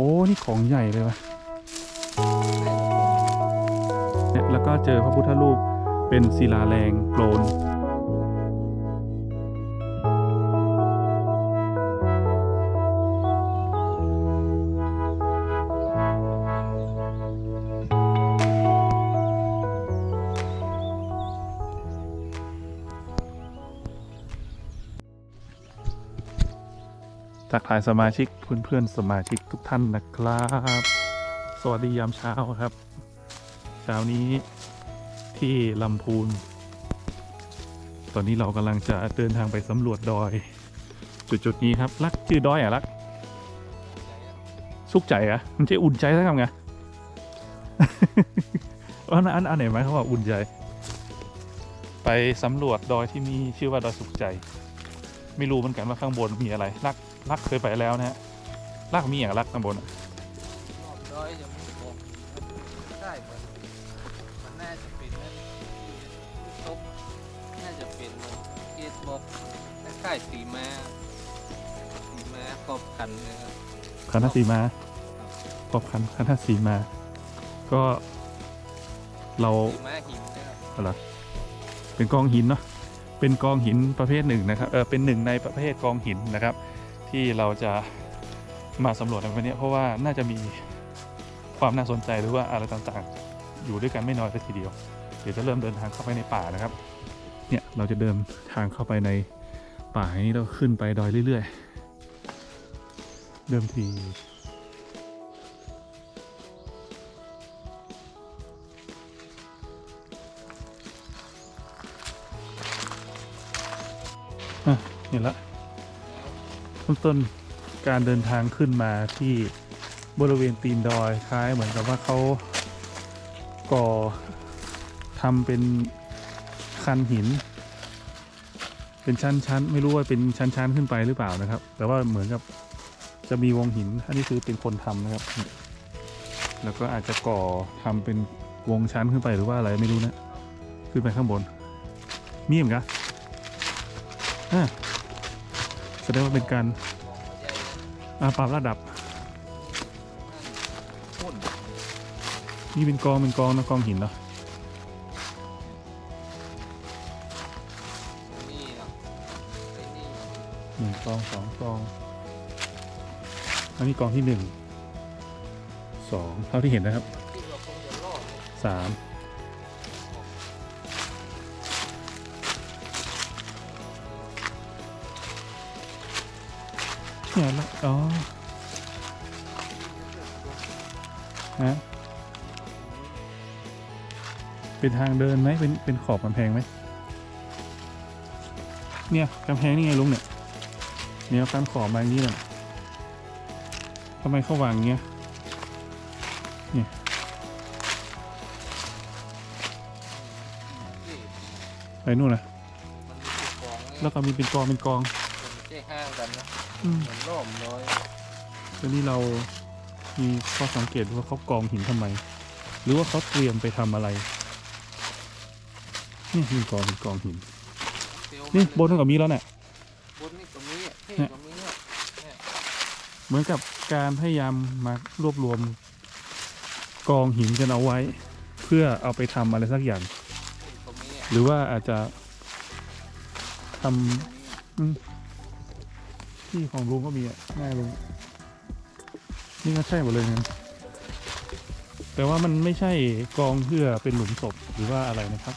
อ้นี่ของใหญ่เลยวะเนี่ยแล้วก็เจอพระพุทธรูปเป็นศิลาแรงโกลน ทายสมาชิกเพื่อนๆสมาชิกทุกท่านนะครับ สวัสดียามเช้าครับ เช้านี้ที่ลำพูน ตอนนี้เรากำลังจะเดินทางไปสำรวจดอย จุดๆนี้ครับลักชื่อดอยอะลัก สุกใจอะมันจะอุ่นใจสักคำไงอันอันอันไหนไหมเขาว่าอุ่นใจ ไปสำรวจดอยที่มีชื่อว่าดอยสุขใจ ไม่รู้เหมือนกันว่าข้างบนมีอะไรลัก ลักเคยไปแล้วนะฮะลักมีอย่างลักข้างบนอะรอบร้อยยังไม่บอกได้เหมือนมันน่าจะเป็นนั่นที่ตบน่าจะเป็นเหมือนเกตบอกคล้ายๆสีม้าสีม้าครอบคันเลยครับคันธสีมาขอบคันคันธสีมา ก็เราสีม้าหินนะครับอะไรเป็นกองหินเนาะเป็นกองหินประเภทหนึ่งนะครับเออเป็นหนึ่งในประเภทกองหินนะครับ ที่เราจะมาสำรวจในวันนี้เพราะว่าน่าจะมีความน่าสนใจหรือว่าอะไรต่างๆ อยู่ด้วยกันไม่น้อยเลยทีเดียว เดี๋ยวจะเริ่มเดินทางเข้าไปในป่านะครับ เนี่ยเราจะเดินทางเข้าไปในป่านี้เราขึ้นไปดอยเรื่อยๆ เดิมทีอะเห็นละเริ่มต้นการเดินทางขึ้นมาที่บริเวณตีนดอยคล้ายเหมือนกับว่าเขาก่อทำเป็นคันหิน เป็นชั้นๆ ไม่รู้ว่าเป็นชั้นๆ ขึ้นไปหรือเปล่านะครับ แต่ว่าเหมือนกับจะมีวงหิน อันนี้คือเป็นคนทำนะครับ แล้วก็อาจจะก่อทำเป็นวงชั้นขึ้นไปหรือว่าอะไรไม่รู้นะ ขึ้นไปข้างบน มีเหมือนกันอ่าแสดงว่าเป็นการ อ่าปรับระดับ นี่เป็นกองเป็นกองนะกองหินเนาะนี่เนาะไอ้นี่หนึ่งกองสองกอง อันนี้กองที่หนึ่งสองเท่าที่เห็นนะครับที่เราคงจะรอด สาม เนี่ย อ๋อฮะเป็นทางเดินไหมเป็น เป็นขอบกำแพงไหม เนี่ยกำแพงนี่ไงลุงเนี่ย เนี่ยการขอบมาอย่างนี้เลยทำไมเขาวางเงี้ยนี่ไปนู่นนะแล้วก็มีเป็นกองเป็นกอง มันไม่ใช่ห้างกันนะอืมเหมือนร่อมร้อยแล้วนี่เรามีข้อสังเกตว่าเขากองหินทำไม หรือว่าเขาเตรียมไปทำอะไรนี่มีกองเป็นกองหินเซลล์นี่มับนนั้นก็มีแล้วเนี่ย บนนี่ก็มีอะเท่เนี่ยก็มีอะเหมือนกับการพยายามมารวบรวมกองหินกันเอาไว้ เพื่อเอาไปทำอะไรสักอย่างนี่ก็มีอะหรือว่าอาจจะทำอืม ที่ของลุงก็มีอะง่ายลุงนี่ก็ใช่หมดเลยนะแต่ว่ามันไม่ใช่กองเพื่อเป็นหลุมศพหรือว่าอะไรนะครับ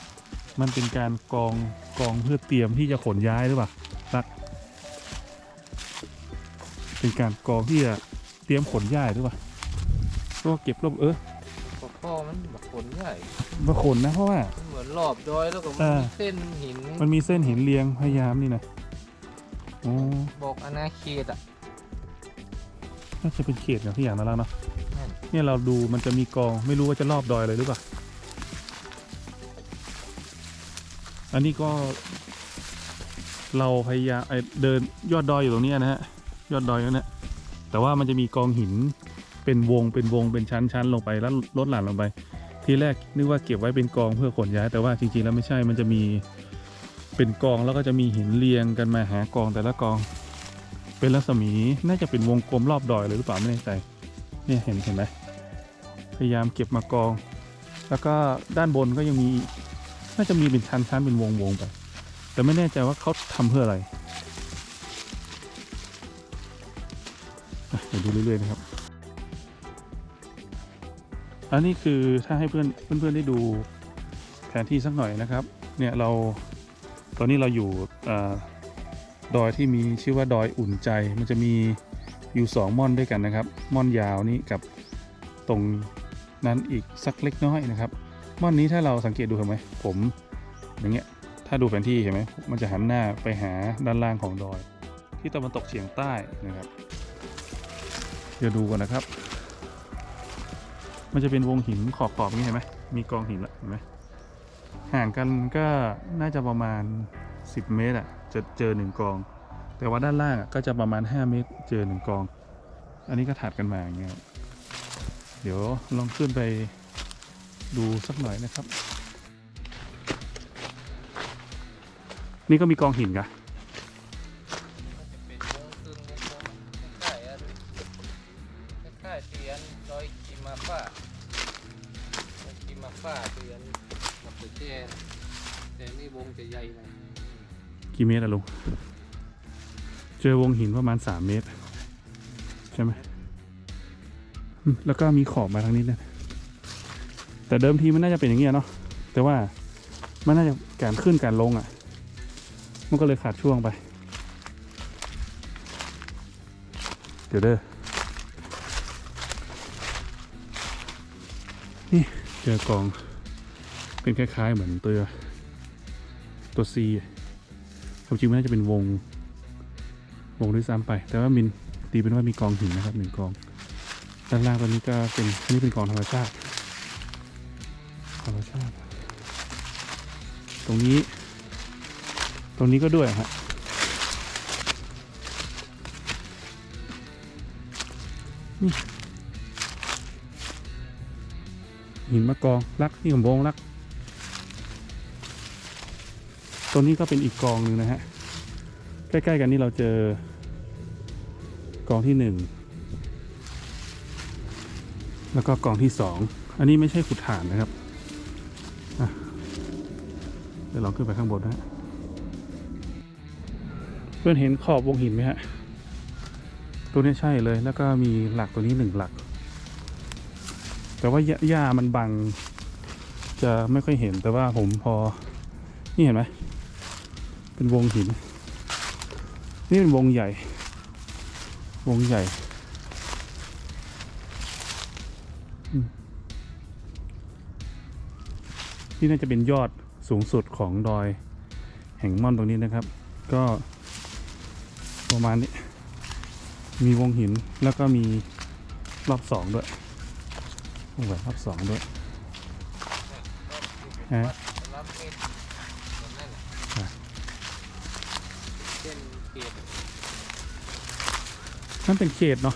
มันเป็นการกองกองเพื่อเตรียมที่จะขนย้ายหรือเปล่ารักเป็นการกองที่จะเตรียมขนย้ายหรือเปล่าก็เก็บรวบเออพอพ่อมันแบบขนใหญ่มาขนนะเพราะว่ามันเหมือนรอบดอยแล้วก็มันอ่ามีเส้นหิน มันมีเส้นหินเรียงพยายามนี่นะ โอ้บอกอนาเขตอะ น่าจะเป็นเขตอย่างที่อย่างนั้นแล้วเนาะนั่น เนี่ยเราดูมันจะมีกองไม่รู้ว่าจะรอบดอยเลยหรือเปล่า อันนี้ก็ เราพยายามไอ้เดินยอดดอยอยู่ตรงเนี้ยนะฮะ ยอดดอยนั่นแหละแต่ว่ามันจะมีกองหินเป็นวงเป็นวงเป็นชั้นชั้นลงไปแล้วลดหลั่นลงไป ทีแรกนึกว่าเก็บไว้เป็นกองเพื่อขนย้ายแต่ว่าจริงๆแล้วไม่ใช่มันจะมี เป็นกองแล้วก็จะมีหินเรียงกันมาหากองแต่ละกอง เป็นรัศมีน่าจะเป็นวงกลมรอบดอยเลยหรือเปล่าไม่แน่ใจเนี่ยเห็นเห็นไหมพยายามเก็บมากอง แล้วก็ด้านบนก็ยังมีน่าจะมีเป็นชั้นชั้นเป็นวงวงไป แต่ไม่แน่ใจว่าเขาทำเพื่ออะไรเดี๋ยวดูเรื่อยๆนะครับอันนี้คือถ้าให้เพื่อนเพื่อนๆได้ดูแผนที่สักหน่อยนะครับ เนี่ยเรา อนนี้เราอยู่อดอยที่มีชื่อว่าดอยอุ่นใจ มันจะมีอยู่สองม่อนด้วยกันนะครับ ม่อนยาวนี้กับตรงนั้นอีกสักเล็กน้อยนะครับ ม่อนนี้ถ้าเราสังเกตดูเห็นไหมผมอย่างเงี้ยถ้าดูแผนที่เห็นไหมมันจะหันหน้าไปหาด้านล่างของดอย ที่ตะวันตกเฉียงใต้นะครับเดี๋ยวดูก่อนนะครับ มันจะเป็นวงหินขอบๆนี้เห็นไหมมีกองหินละเห็นไหม ห่างกันก็น่าจะประมาณ 10 เมตรอะจะเจอหนึ่งกอง แต่ว่าด้านล่างอะก็จะประมาณ 5 เมตรเจอหนึ่งกอง อันนี้ก็ถัดกันมาอย่างเงี้ยเดี๋ยวลองขึ้นไปดูสักหน่อยนะครับ นี่ก็มีกองหินกะ กี่เมตรอะลุง เจอวงหินประมาณ3เมตร ใช่ไหม แล้วก็มีขอบมาทางนี้นะแต่เดิมทีมันน่าจะเป็นอย่างเงี้ยเนาะ แต่ว่ามันน่าจะการขึ้นการลงอะ่ะ มันก็เลยขาดช่วงไป เดี๋ยวเด้อ นี่เจอกอง เป็นคล้ายๆเหมือนตัวตัว C ความจริงมันน่าจะเป็นวง วงด้วยซ้ำไป แต่ว่ามินตีเป็นว่ามีกองหินนะครับหนึ่งกอง ด้านล่างตอนนี้ก็เป็นอันนี้เป็นกองธรรมชาติธรรมชาติ ตรงนี้ ตรงนี้ก็ด้วยฮะนี่หินมะกองรักนี่ของวงรัก ตรงนี้ก็เป็นอีกกองหนึ่งนะฮะ ใกล้ ๆ กันนี่เราเจอกองที่หนึ่งแล้วก็กองที่สองอันนี้ไม่ใช่ขุดฐานนะครับเดี๋ยวลองขึ้นไปข้างบนนะฮะเพื่อนเห็นขอบวงหินไหมฮะ ตัวนี้ใช่เลยแล้วก็มีหลักตัวนี้หนึ่งหลัก แต่ว่าหญ้ามันบังจะไม่ค่อยเห็นแต่ว่าผมพอ นี่เห็นไหม เป็นวงหิน นี่เป็นวงใหญ่ วงใหญ่อืมนี่น่าจะเป็นยอดสูงสุดของดอยแห่งม่อนตรงนี้นะครับ ก็ประมาณนี้ มีวงหินแล้วก็มีรอบสองด้วยวงแหวนรอบสองด้วยฮะ รับเมตรเหมือนนั่นแหละ อะ เส้นเกียร นั่นเป็นเขตเนาะ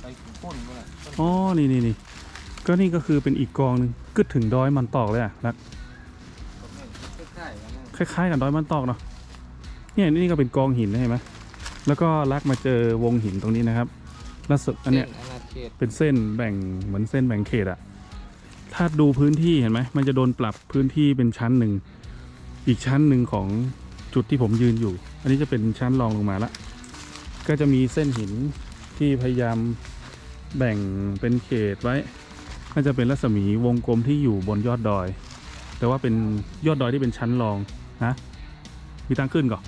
ไปพ่นก็แหละอ๋อ นี่นี่นี่ก็นี่ก็คือเป็นอีกกองหนึ่งกึดถึงดอยมันตอกเลยอะรักใกล้ๆกันนั่นคล้ายๆ กับดอยมันตอกเนาะเนี่ยนี่ก็เป็นกองหินนะเห็นไหมแล้วก็ลักมาเจอวงหินตรงนี้นะครับแล้วสุดอันเนี้ยส้อาณาเขตเป็นเส้นแบ่งเหมือนเส้นแบ่งเขตอะถ้าดูพื้นที่เห็นไหม มันจะโดนปรับพื้นที่เป็นชั้นหนึ่ง อีกชั้นหนึ่งของจุดที่ผมยืนอยู่ อันนี้จะเป็นชั้นรองลงมาละ ก็จะมีเส้นหินที่พยายามแบ่งเป็นเขตไว้น่าจะเป็นรัศมีวงกลมที่อยู่บนยอดดอย แต่ว่าเป็นยอดดอยที่เป็นชั้นรองนะมีตั้งขึ้นก่อน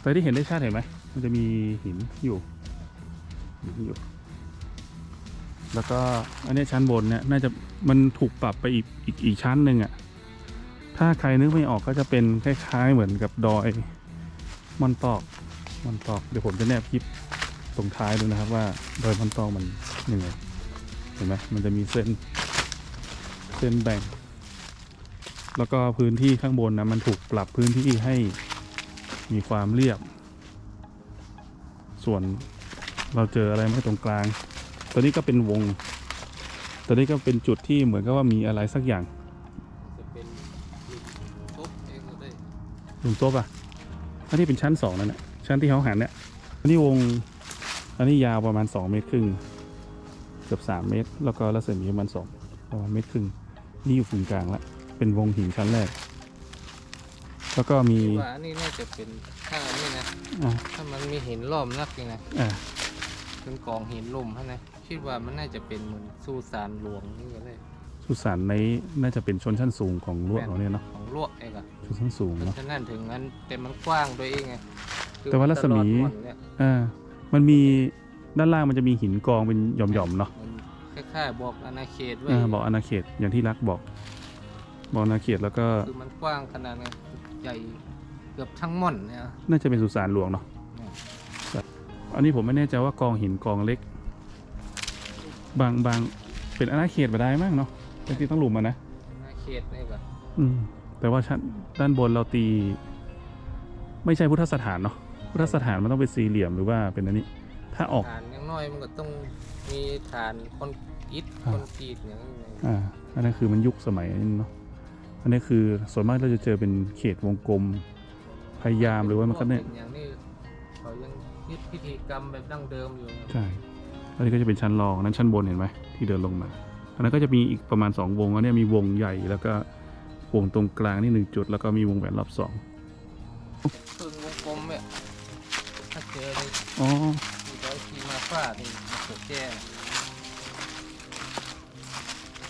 แต่ที่เห็นได้ชัดเห็นไหมมันจะมีหินอยู่อยู่ แล้วก็อันนี้ชั้นบนเนี่ยน่าจะมันถูกปรับไปอีกอีกอีกชั้นหนึ่งอะ่ะถ้าใครนึกไม่ออกก็จะเป็นคล้าย ๆ เหมือนกับดอย มอนตอกมอนตอกเดี๋ยวผมจะแนบคลิปตรงท้ายดูนะครับว่าดอยมอนตอกมันยังไงเห็นไหมมันจะมีเส้นเส้นแบ่ง แล้วก็พื้นที่ข้างบนนะมันถูกปรับพื้นที่ให้มีความเรียบ ส่วนเราเจออะไรไหม่ตรงกลาง ตัวนี้ก็เป็นวง ตัวนี้ก็เป็นจุดที่เหมือนกับว่ามีอะไรสักอย่างจะเป็นทุบเองก็ได้ลุงโต๊ะอะ อันนี้เป็นชั้นสองนั่นแหละชั้นที่เขาหันเนี่ยอันนี้วงอันนี้ยาวประมาณ 2 เมตรครึ่งเกือบ 3 เมตร แล้วก็รัศมีประมาณ2ประมาณเมตรครึ่งนี่อยู่ศูนย์กลางละเป็นวงหินชั้นแรก แล้วก็มีว่าอันนี้น่าจะเป็นถ้าอันนี้นะอ่าถ้ามันมีหินล้อมนักนี่นะอ่าเป็นกองหินลุ่มฮะนะคิดว่ามันน่าจะเป็นเหมือนสุสานหลวงนี่ก็เลย สุสานในน่าจะเป็นชนชั้นสูงของลวดเราเนี่ยเนาะของลวกเองอะชนชั้นสูงเพราะเนาะฉะนั้นถึงนั้นแต่มันกว้างด้วยเองไงคือแต่ว่ารัศมี ตลอดวันเนี่ยอ่ามันมีด้านล่างมันจะมีหินกองเป็นหย่อมๆเนาะมันคล้ายๆบอกอาณาเขตไว้อ่าบอกอาณาเขตอย่างที่รักบอก บอกอาณาเขตแล้วก็คือมันกว้างขนาดนั้นใหญ่เกือบทั้งม่อนเนี่ย น่าจะเป็นสุสานหลวงเนาะอืม อันนี้ผมไม่แน่ใจว่ากองหินกองเล็ก บางบางเป็นอาณาเขตไปได้มั้งเนาะ เป็นที่ต้องหลุมมานะอาณาเขตนี่ก็อืมแต่ว่าชั้นด้านบนเราตี ไม่ใช่พุทธสถานเนาะพุทธสถานมันต้องเป็นสี่เหลี่ยมหรือว่าเป็นอันนี้ ถ้าออกฐานอยังน้อยมันก็ต้องมีฐานคอนกรีตอ่าคอนกรีตอย่างนี้อ่าอันนั้นคือมันยุคสมัยนี้เนาะอันนี้คือส่วนมากเราจะเจอเป็นเขตวงกลมพยายามหรือว่ามันก็เนี่ยอย่างนี้เขายังยึดพิธีกรรมแบบดั้งเดิมอยู่ใช่อันนี้ก็จะเป็นชั้นรองอันนั้นชั้นบนเห็นไหมที่เดินลงมา อันนั้นก็จะมีอีกประมาณ 2 วงอันเนี้ยมีวงใหญ่แล้วก็วงตรงกลางนี่หนึ่งจุด แล้วก็มีวงแหวนรอบสองครึ่งวงกลมเนี่ยถ้าเจอในอ๋อที่ร้อยทีมาฟาดนี่มันเกิดแจ้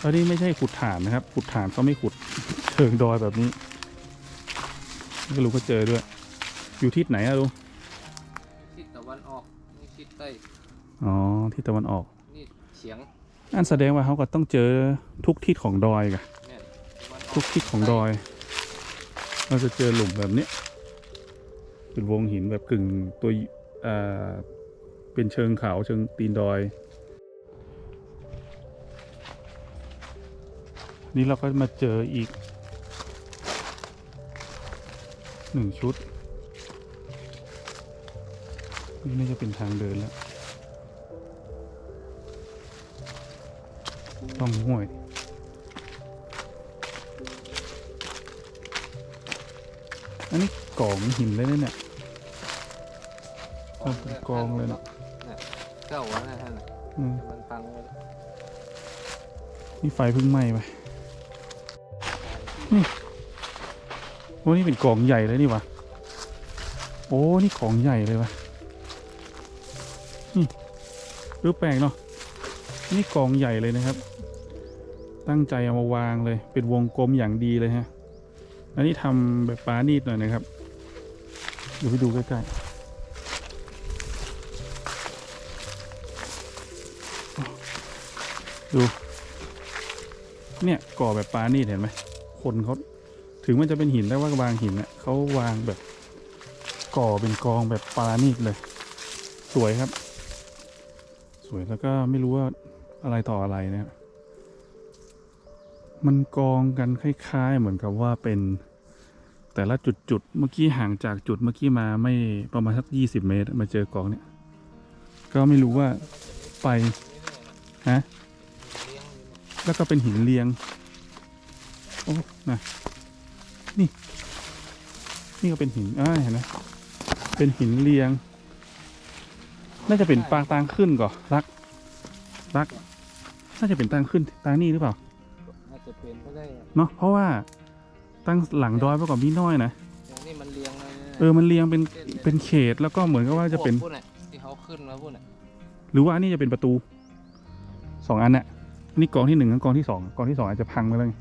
อันนี้ไม่ใช่ขุดฐานนะครับ ขุดฐานเขาไม่ขุดเชิงดอยแบบนี้ไม่รู้ก็เจอด้วย อยู่ทิศไหนอะลุงทิศตะวันออกนี่ทิศใต้อ๋อทิศตะวันออกนี่เฉียง อันแสดงว่าเขาก็ต้องเจอทุกทิศของดอยกันทุกทิศของดอย เราจะเจอหลุมแบบนี้เป็นวงหินแบบกึ่งตัวเป็นเชิงเขาเชิงตีนดอย นี่เราก็มาเจออีกหนึ่งชุด นี่น่าจะเป็นทางเดินแล้ว ต้องห้วย อันนี้กองหินเลยนะเนี่ยเอาเป็นกองเลยนะเนี่ยเก้าวันนะท่านน่ะอืมมันพังไปแล้วนี่ไฟเพิ่งไหม้ไปโอ้นี่เป็นกองใหญ่เลยนี่วะโอ้นี่ของใหญ่เลยวะนี่รูปแปลกเนาะนี่กองใหญ่เลยนะครับ ตั้งใจเอามาวางเลย เป็นวงกลมอย่างดีเลยฮะ อันนี้ทำแบบปานีดหน่อยนะครับเดี๋ยวไปดูใกล้ๆ ดู เนี่ยก่อแบบปานีดเห็นไหม คนเขาถึงมันจะเป็นหินแต่ว่าบางหินเน่ะเขาวางแบบก่อเป็นกองแบบปานีดเลย สวยครับ สวยแล้วก็ไม่รู้ว่าอะไรต่ออะไรนะครับ มันกองกันคล้ายๆ เหมือนกับว่าเป็นแต่ละจุดๆ เมื่อกี้ห่างจากจุดเมื่อกี้มาไม่ประมาณสักยี่สิบเมตร มาเจอกองเนี่ย ก็ไม่รู้ว่าไปฮะแล้วก็เป็นหินเรียง โอ้นะนี่ นี่ก็เป็นหินอ่าเห็นไหมเป็นหินเรียง น่าจะเป็นปางตางขึ้นก่อนรัก รัก น่าจะเป็นตางขึ้นตางนี่หรือเปล่า จะเป็นก็ได้อะเนาะเพราะว่าตั้งหลังดอยไปก่อนพี่น้อยนะอย่างนี้มันเลี้ยงเลยนะเออมันเรียงเป็นเป็นเขตแล้วก็เหมือนกับว่าจะเป็นพวกยที่เขาขึ้นมาพวกเนี่ยหรือว่าอันนี้จะเป็นประตูสองอันน่ะนี่กองที่หนึ่งกับกองที่สองกองที่สองอาจจะพังไปแล้วไง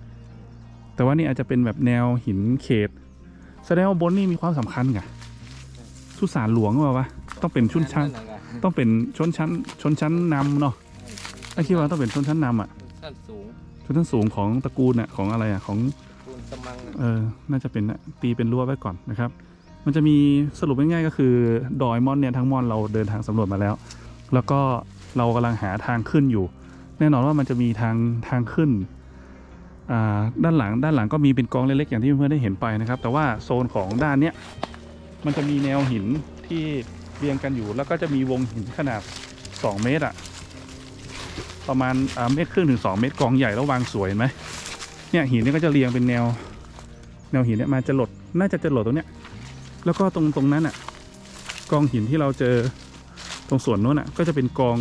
แต่ว่านี่อาจจะเป็นแบบแนวหินเขต แสดงว่าบนนี่มีความสำคัญไงสุสานหลวงหรือเปล่าวะต้องเป็นชุนชั้นนั่นน่ะไงต้องเป็นชนชั้นชนชั้นนำเนาะไอ้คิดว่าต้องเป็นชนชั้นนำอะชั้นสูง ชนชั้นสูงของตระกูลอะของอะไรอะของคูณสมังน่ะเออน่าจะเป็นน่ะตีเป็นรั้วไว้ก่อนนะครับ มันจะมีสรุปง่ายๆก็คือดอยมอนเนี่ยทั้งมอนเราเดินทางสำรวจมาแล้ว แล้วก็เรากำลังหาทางขึ้นอยู่ แน่นอนว่ามันจะมีทางทางขึ้นอ่าด้านหลังด้านหลังก็มีเป็นกองเล็กๆอย่างที่เพื่อนๆได้เห็นไปนะครับ แต่ว่าโซนของด้านเนี้ยมันจะมีแนวหินที่เรียงกันอยู่ แล้วก็จะมีวงหินขนาด 2 เมตรอะ ประมาณเมตรครึ่งถึง 2 เมตรกองใหญ่แล้ววางสวยเห็นไหมเนี่ยหินเนี่ยก็จะเรียงเป็นแนว แนวหินเนี่ยมาจะหลดน่าจะจะหลดตรงเนี้ยแล้วก็ตรงตรงนั้นอะกองหินที่เราเจอตรงส่วนโน้นอะก็จะเป็นกอง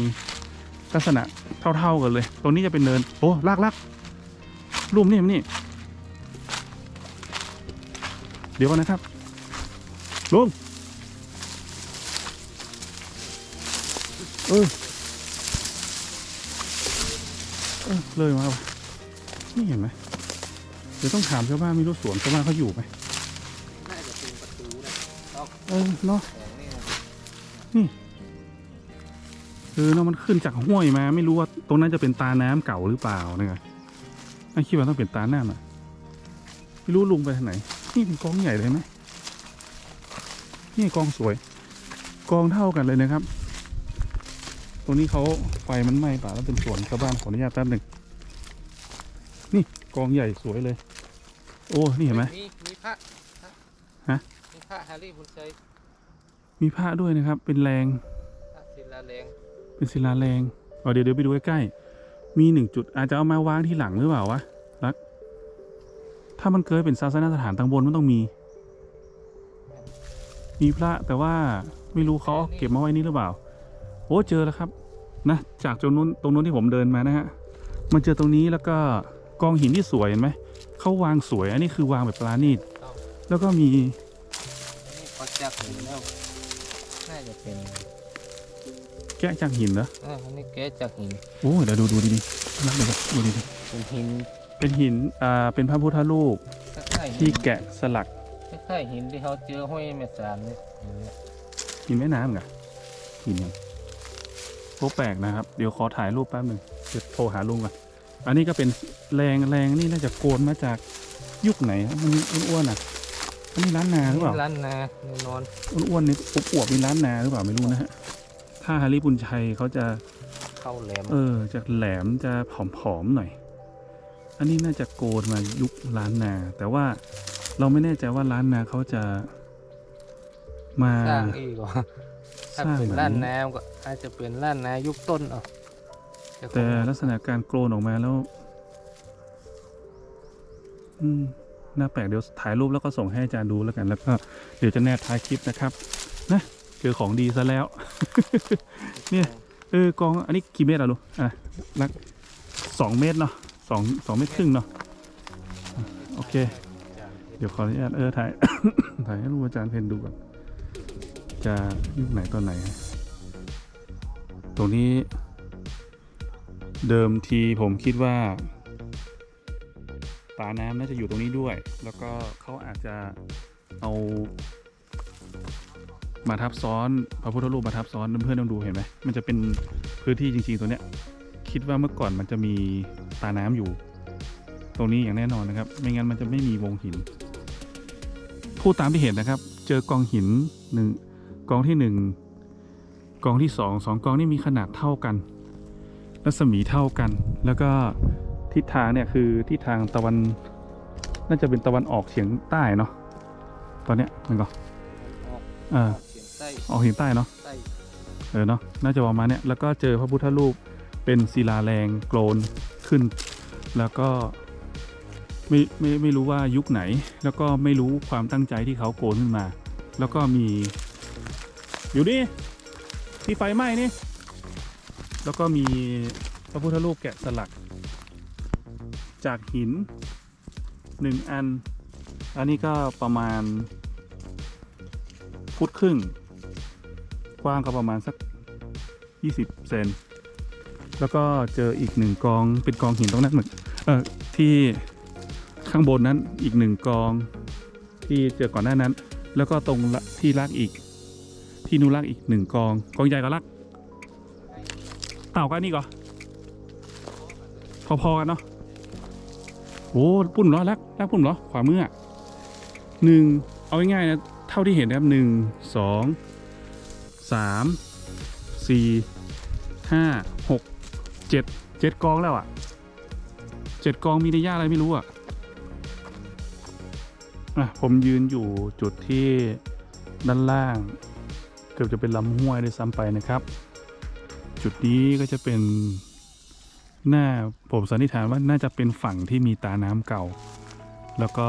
ลักษณะเท่าๆกันเลย ตรงนี้จะเป็นเนินโอ้ลากลากรูมนี่มันนี่ เดี๋ยวก่อนนะครับลุงเออ เลยมาว่ะนี่เห็นไหมเดี๋ยวต้องถามชาวบ้านไม่รู้สวนชาวบ้านเขาอยู่ไหมน่าจะเป็นประตูนะต้องเออเนาะของนี่นะเอเนาะมันขึ้นจากห้วยมา ไม่รู้ว่าตรงนั้นจะเป็นตาน้ำเก่าหรือเปล่านะครับไอ้คิดว่าต้องเป็นตาหน้ำอะไม่รู้ลุงไปทางไหน นี่เป็นกองใหญ่เลยไหมนี่กองสวย กองเท่ากันเลยนะครับ รงนี้เขาไฟมันไหม้ป่าแล้วเป็นสวนชาวบ้านขออนุญาตแป๊บหนึ่งนี่กองใหญ่สวยเลย โอ้นี่เห็นไหมมีมีพระฮะมีพระแฮร์รี่บุญชัยมีผ้าด้วยนะครับ เป็นแรงพระศิลาแรง เป็นศิลาแรงอ๋อเดี๋ยวเดี๋ยวไปดูใกล้ๆมีหนึ่งจุดอาจจะเอามาวางที่หลังหรือเปล่าวะรักถ้ามันเคยเป็นศาสนสถานทางบนมันต้องมี มีพระแต่ว่าไม่รู้เขาเอาเก็บมาไว้นี่หรือเปล่าโอ้เจอแล้วครับนะจากตรงนู้นตรงนู้นที่ผมเดินมานะฮะมันเจอตรงนี้แล้วก็กองหินที่สวยเห็นไหมเขาวางสวยอันนี้คือวางแบบปราณีตแล้วก็มีอันนี่พอจักหินแล้วน่าจะเป็นแกะจากหินเหรอเอออันนี้แกะจากหินโอ้เดี๋ยวดูดูดีๆรักเดี๋ยวก่อนดูดีเป็นหินๆเป็นหินอ่าเป็นพระพุทธรูปคล้ายๆหิที่นแกะสลักคล้ายๆหินที่เขาเจอห้วยแม่สามเนี่ยอย่างเงี้ยหินแม่น้ำเหรอหินยัง โอ้แปลกนะครับ เดี๋ยวขอถ่ายรูปแป๊บหนึ่งเดี๋ยวโทรหาลุงก่อนอันนี้ก็เป็นแรงแรงนี่น่าจะโกนมาจากยุคไหนครับมันอ้วนๆอะอันนี้ร้านนาหรือเปล่าร้านนาแน่นอนอ้วนๆนี่อบอวบๆมีร้านนาหรือเปล่าไม่รู้นะฮะถ้าฮาริบุญชัยเขาจะเข้าแหลมเออจะแหลมจะผอมๆหน่อย อันนี้น่าจะโกนมายุคร้านนา แต่ว่าเราไม่แน่ใจว่าร้านนาเขาจะมาสร้างอีกเหรอ ถ้าสร้างเป็นแบบร้านนี้นาก็อาจจะเป็นร้านนายุคต้นเอาคแต่งลักษณะการโกลนออกมาแล้ว อืมน่าแปลกเดี๋ยวถ่ายรูปแล้วก็ส่งให้อาจารย์ดูแล้วกัน แล้วก็เดี๋ยวจะแนบท้ายคลิปนะครับนะเจอของดีซะแล้ว เนี่ยเออกองอันนี้กี่เมตรอะลูกอะลักสองเมตรเนาะสองสองเมตรครึ่งเนาะโอเค เดี๋ยวขออนุญาตเออถ่ายถ่ายให้รูปอาจารย์เพนดูก่อน จะยุคไหนตอนไหนฮะตรงนี้ เดิมทีผมคิดว่าตาน้ำน่าจะอยู่ตรงนี้ด้วย แล้วก็เขาอาจจะเอามาทับซ้อนพระพุทธรูปมาทับซ้อนเพื่อนๆต้องดูเห็นไหมมันจะเป็นพื้นที่จริงๆตัวเนี้ย คิดว่าเมื่อก่อนมันจะมีตาน้ำอยู่ ตรงนี้อย่างแน่นอนนะครับ ไม่งั้นมันจะไม่มีวงหิน พูดตามที่เห็นนะครับ เจอกองหินหนึ่ง กองที่หนึ่งกองที่สองสองกองนี่มีขนาดเท่ากัน รัศมีเท่ากัน แล้วก็ทิศทางเนี่ยคือทิศทางตะวัน น่าจะเป็นตะวันออกเฉียงใต้เนาะ ตอนเนี้ยมันก็ออกเออเฉียงใต้ออกเฉียงใต้เนาะใต้เออเนาะ น่าจะประมาณเนี้ย แล้วก็เจอพระพุทธรูปเป็นศิลาแรงโกลนขึ้น แล้วก็ไม่ไม่ไม่รู้ว่ายุคไหน แล้วก็ไม่รู้ความตั้งใจที่เขาโกนขึ้นมา แล้วก็มี อยู่นี่ที่ไฟไหม้นี่ แล้วก็มีพระพุทธรูปแกะสลัก จากหินหนึ่งอัน อันนี้ก็ประมาณ ฟุตครึ่ง กว้างก็ประมาณสัก 20 เซน แล้วก็เจออีกหนึ่งกองเป็นกองหินตรงนั้นเหมือนเออที่ข้างบนนั้นอีกหนึ่งกองที่เจอก่อนหน้านั้น แล้วก็ตรงที่ลากอีก ที่นูนลากอีกหนึ่งกอง กองใหญ่ก็ลากเต่ากันนี่ก่อพอๆกันเนาะโอ้ปุ่นเหรอลักลักปุ่นเหรอขวามืออหนึ่งเอาง่ายๆนะเท่าที่เห็นนะครับหนึ่งสองสามสี่ห้าหกเจ็ดเจ็ดกองแล้วอะ่ะเจ็ดกองมีในย่าอะไรไม่รู้อะ่ะอะผมยืนอยู่จุดที่ด้านล่าง กือบจะเป็นลำห้วยด้วยซ้ำไปนะครับ จุดนี้ก็จะเป็นหน้าผมสันนิษฐานว่าน่าจะเป็นฝั่งที่มีตาน้ำเก่า แล้วก็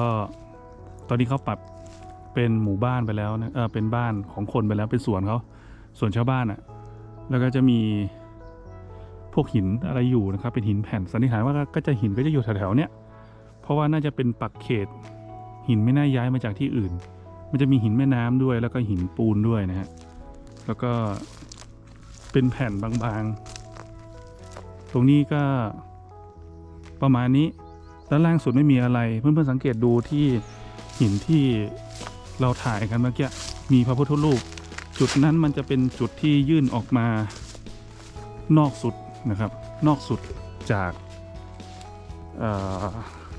ตอนนี้เขาปรับเป็นหมู่บ้านไปแล้วนะเออเป็นบ้านของคนไปแล้วเป็นสวนเขาส่วนชาวบ้านอะ่ะ แล้วก็จะมีพวกหินอะไรอยู่นะครับ เป็นหินแผ่นสันนิษฐานว่าก็จะหินก็จะอยู่แถวๆเนี้ยเพราะว่าน่าจะเป็นปักเขต หินไม่น่าย้ายมาจากที่อื่น มันจะมีหินแม่น้ำด้วย แล้วก็หินปูนด้วยนะฮะ แล้วก็เป็นแผ่นบางๆ ตรงนี้ก็ประมาณนี้ ด้านล่างสุดไม่มีอะไร เพื่อนๆสังเกตดูที่หินที่เราถ่ายกันเมื่อกี้มีพระพุทธรูป จุดนั้นมันจะเป็นจุดที่ยื่นออกมานอกสุดนะครับ นอกสุดจาก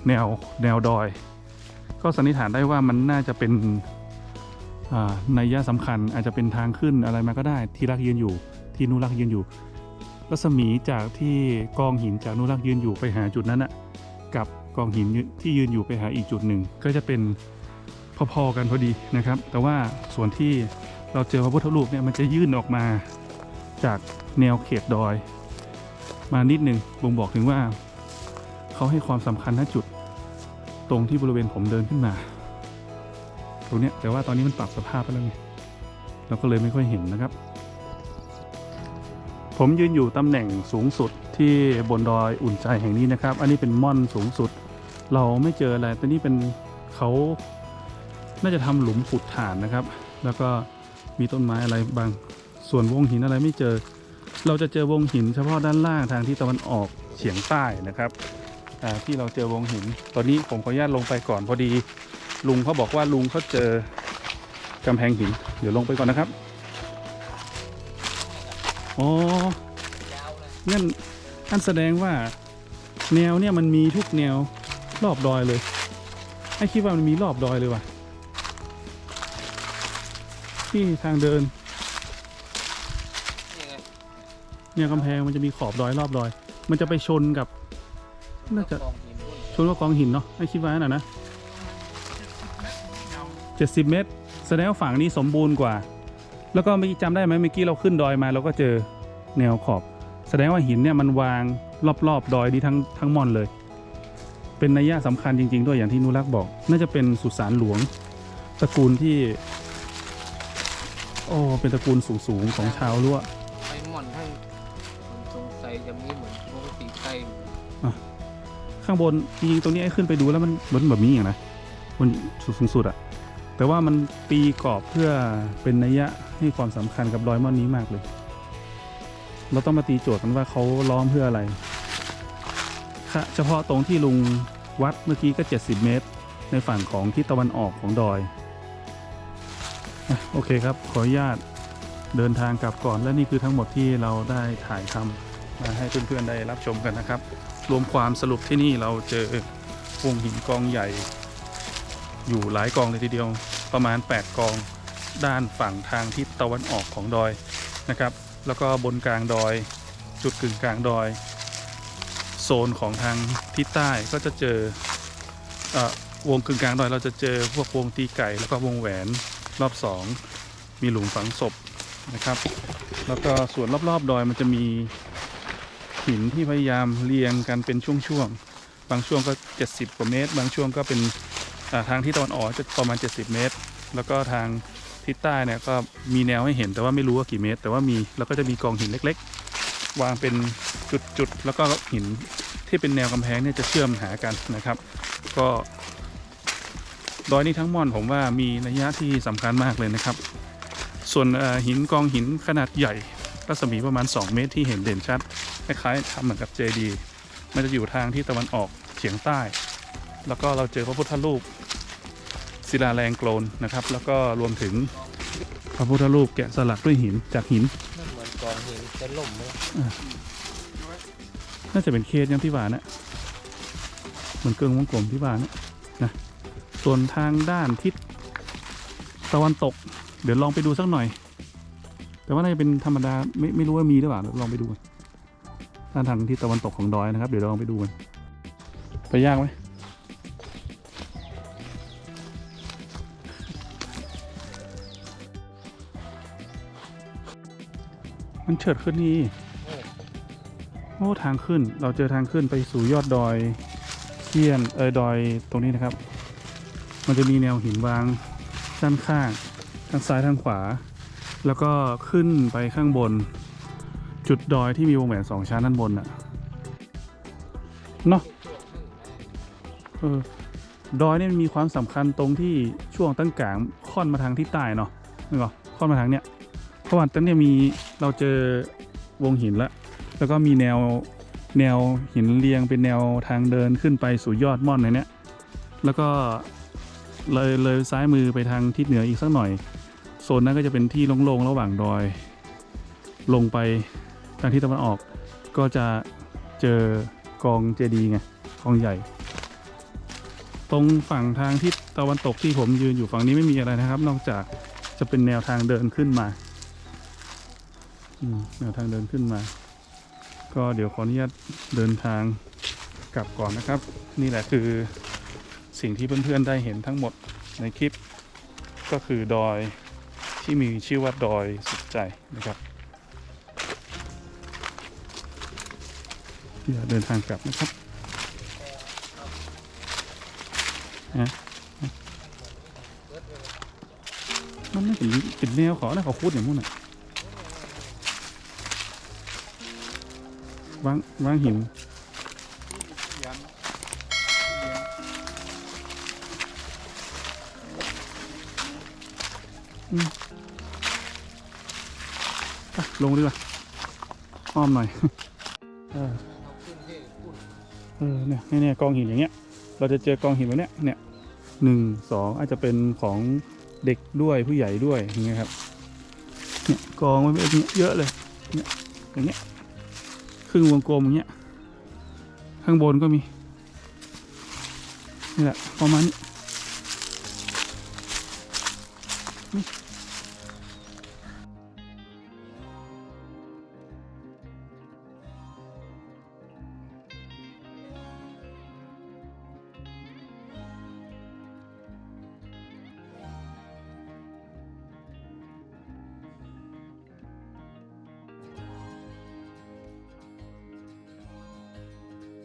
แนวแนวดอย ก็สันนิษฐานได้ว่ามันน่าจะเป็น นัยยะสำคัญอาจจะเป็นทางขึ้นอะไรมาก็ได้ที่รักยืนอยู่ ที่นุรักยืนอยู่ รัศมีจากที่กองหินจากนุรักยืนอยู่ไปหาจุดนั้นอะกับกองหินที่ยืนอยู่ไปหาอีกจุดหนึ่ง ก็จะเป็นพอๆกันพอดีนะครับ แต่ว่าส่วนที่เราเจอพระพุทธรูปเนี่ยมันจะยื่นออกมาจากแนวเขตดอย มานิดหนึ่งบ่งบอกถึงว่า เขาให้ความสำคัญณจุด ตรงที่บริเวณผมเดินขึ้นมา รงเนี้ยแต่ว่าตอนนี้มันปรับสภาพไปแล้วไงเราก็เลยไม่ค่อยเห็นนะครับ ผมยืนอยู่ตำแหน่งสูงสุดที่บนดอยอุ่นใจแห่งนี้นะครับ อันนี้เป็นม่อนสูงสุด เราไม่เจออะไรแต่นี่เป็นเขาน่าจะทำหลุมขุดฐานนะครับ แล้วก็มีต้นไม้อะไรบางส่วนวงหินอะไรไม่เจอ เราจะเจอวงหินเฉพาะด้านล่างทางที่ตะวันออกเฉียงใต้นะครับที่เราเจอวงหิน ตอนนี้ผมขออนุญาตลงไปก่อนพอดี ลุงเขาบอกว่าลุงเขาเจอกำแพงหิน เดี๋ยวลงไปก่อนนะครับ อ๋อยานั่นนั่นแสดงว่าแนวเนี่ยมันมีทุกแนวรอบดอยเลยไอ้คิดว่ามันมีรอบดอยเลยว่ะ ที่ทางเดิน เนี่ยกำแพงมันจะมีขอบดอยรอบดอย มันจะไปชนกับ น่าจะชนกับกองหินเนาะไอ้คิดว่าน่ะนะ เจ็ดสิบเมตร แสดงว่าฝั่งนี้สมบูรณ์กว่า แล้วก็เมื่อกี้จำได้ไหมเมื่อกี้เราขึ้นดอยมาเราก็เจอแนวขอบ แสดงว่าหินเนี่ยมันวางรอบๆ ดอยนี้ทั้งทั้งม่อนเลย เป็นนัยยะสำคัญจริง ๆ ด้วยอย่างที่นุรักษ์บอก น่าจะเป็นสุสานหลวง ตระกูลที่ โอ้เป็นตระกูลสูงๆของชาวล้วไปหม่อนให้ผมสงสัยจะมีเหมือนปกติไก่ข้างบนจริงๆตรงนี้ไอ้ขึ้นไปดูแล้วมันเหมือนแบบนี้อย่างนะบนสุดสูงสุดอะ แต่ว่ามันตีกรอบเพื่อเป็นนัยยะให้ความสำคัญกับดอยม่อนนี้มากเลย เราต้องมาตีโจทย์กันว่าเขาล้อมเพื่ออะไระเฉพาะตรงที่ลุงวัดเมื่อกี้ก็ 70 เมตร ในฝั่งของทิศตะวันออกของดอยโอเคครับ ขออนุญาตเดินทางกลับก่อนและนี่คือทั้งหมดที่เราได้ถ่ายทำมาให้เพื่อนๆได้รับชมกันนะครับ รวมความสรุปที่นี่เราเจอวงหินกองใหญ่ อยู่หลายกองเลยทีเดียวประมาณ 8 กองด้านฝั่งทางทิศตะวันออกของดอยนะครับ แล้วก็บนกลางดอย จุดกึ่งกลางดอย โซนของทางทิศใต้ก็จะเจอเอวงกึ่งกลางดอยเราจะเจอพวกวงตีไก่ แล้วก็วงแหวนรอบสองมีหลุมฝังศพนะครับ แล้วก็ส่วนรอบๆดอยมันจะมีหินที่พยายามเรียงกันเป็นช่วงๆ บางช่วงก็ 70 กว่าเมตร บางช่วงก็เป็น ทางที่ตะวันออกจะประมาณ 70 เมตร แล้วก็ทางทิศใต้เนี่ยก็มีแนวให้เห็นแต่ว่าไม่รู้ว่ากี่เมตร แต่ว่ามีแล้วก็จะมีกองหินเล็ก ๆ วางเป็นจุดๆแล้วก็หินที่เป็นแนวกำแพงเนี่ยจะเชื่อมหากันนะครับ ก็ดอยนี้ทั้งม่อนผมว่ามีระยะที่สำคัญมากเลยนะครับ ส่วนหินกองหินขนาดใหญ่รัศมีประมาณ 2 เมตรที่เห็นเด่นชัดคล้ายๆทำเหมือนกับเจดีมันจะอยู่ทางที่ตะวันออกเฉียงใต้ แล้วก็เราเจอพระพุทธรูป ศิลาแรงโกลนนะครับ แล้วก็รวมถึงพระพุทธรูปแกะสลักด้วยหินจากหินนั่นเหมือนกองหินจะล่มเลยน่าจะเป็นเคสอยังที่ว่านะเหมือนเกิงวงกลมที่ว่านะนะส่วนทางด้านทิศตะวันตก เดี๋ยวลองไปดูสักหน่อย แต่ว่าน่าจะเป็นธรรมดาไม่ไม่รู้ว่ามีหรือเปล่าเดี๋ยวลองไปดูกันด้านทางทิศตะวันตกของดอยนะครับ เดี๋ยวเราลองไปดูกันไปยากไหม มันเฉิดขึ้นนี่โอ้ทางขึ้นเราเจอทางขึ้นไปสู่ยอดดอยเทียนเออดอยตรงนี้นะครับ มันจะมีแนวหินวางด้านข้างทางซ้ายทางขวา แล้วก็ขึ้นไปข้างบน จุดดอยที่มีวงแหวนสองชั้นด้านบนอะเนาะเออดอยเนี่ยมันมีความสำคัญตรงที่ช่วงตั้งกลางค่อนมาทางที่ใต้เนาะนึกออกค่อนมาทางเนี้ยเพราะว่าตอนเนี้ยมี เราเจอวงหินแล้วแล้วก็มีแนวแนวหินเรียงเป็นแนวทางเดินขึ้นไปสู่ยอดม่อนในเนี้ยแล้วก็เลยเลยซ้ายมือไปทางทิศเหนืออีกสักหน่อย โซนนั้นก็จะเป็นที่โล่งๆระหว่างดอย ลงไปทางทิศตะวันออก ก็จะเจอกองเจดีย์ไงกองใหญ่ ตรงฝั่งทางทิศตะวันตกที่ผมยืนอยู่ฝั่งนี้ไม่มีอะไรนะครับ นอกจากจะเป็นแนวทางเดินขึ้นมา แนวทางเดินขึ้นมา ก็เดี๋ยวขออนุญาตเดินทางกลับก่อนนะครับ นี่แหละคือสิ่งที่เพื่อนๆได้เห็นทั้งหมดในคลิป ก็คือดอยที่มีชื่อว่าดอยสุดใจนะครับ เดี๋ยวเดินทางกลับนะครับฮะมันไม่เป็นเป็นแนวเขานะเขาคูดอย่างนู้นน่ะ วางวางหินยันอะลงดีกว่าอ้อมหน่อย เออเอาขึ้นที่พูดเออเนี่ยเนี่ยกองหินอย่างเงี้ย เราจะเจอกองหินแบบเนี้ยเนี่ยหนึ่งสองอาจจะเป็นของเด็กด้วยผู้ใหญ่ด้วยอย่างเงี้ยครับเนี่ยกองไว้แบบนี้เยอะเลยเนี่ยอย่างเงี้ย ครึ่งวงกลมอย่างเงี้ย ข้างบนก็มี นี่แหละประมาณนี้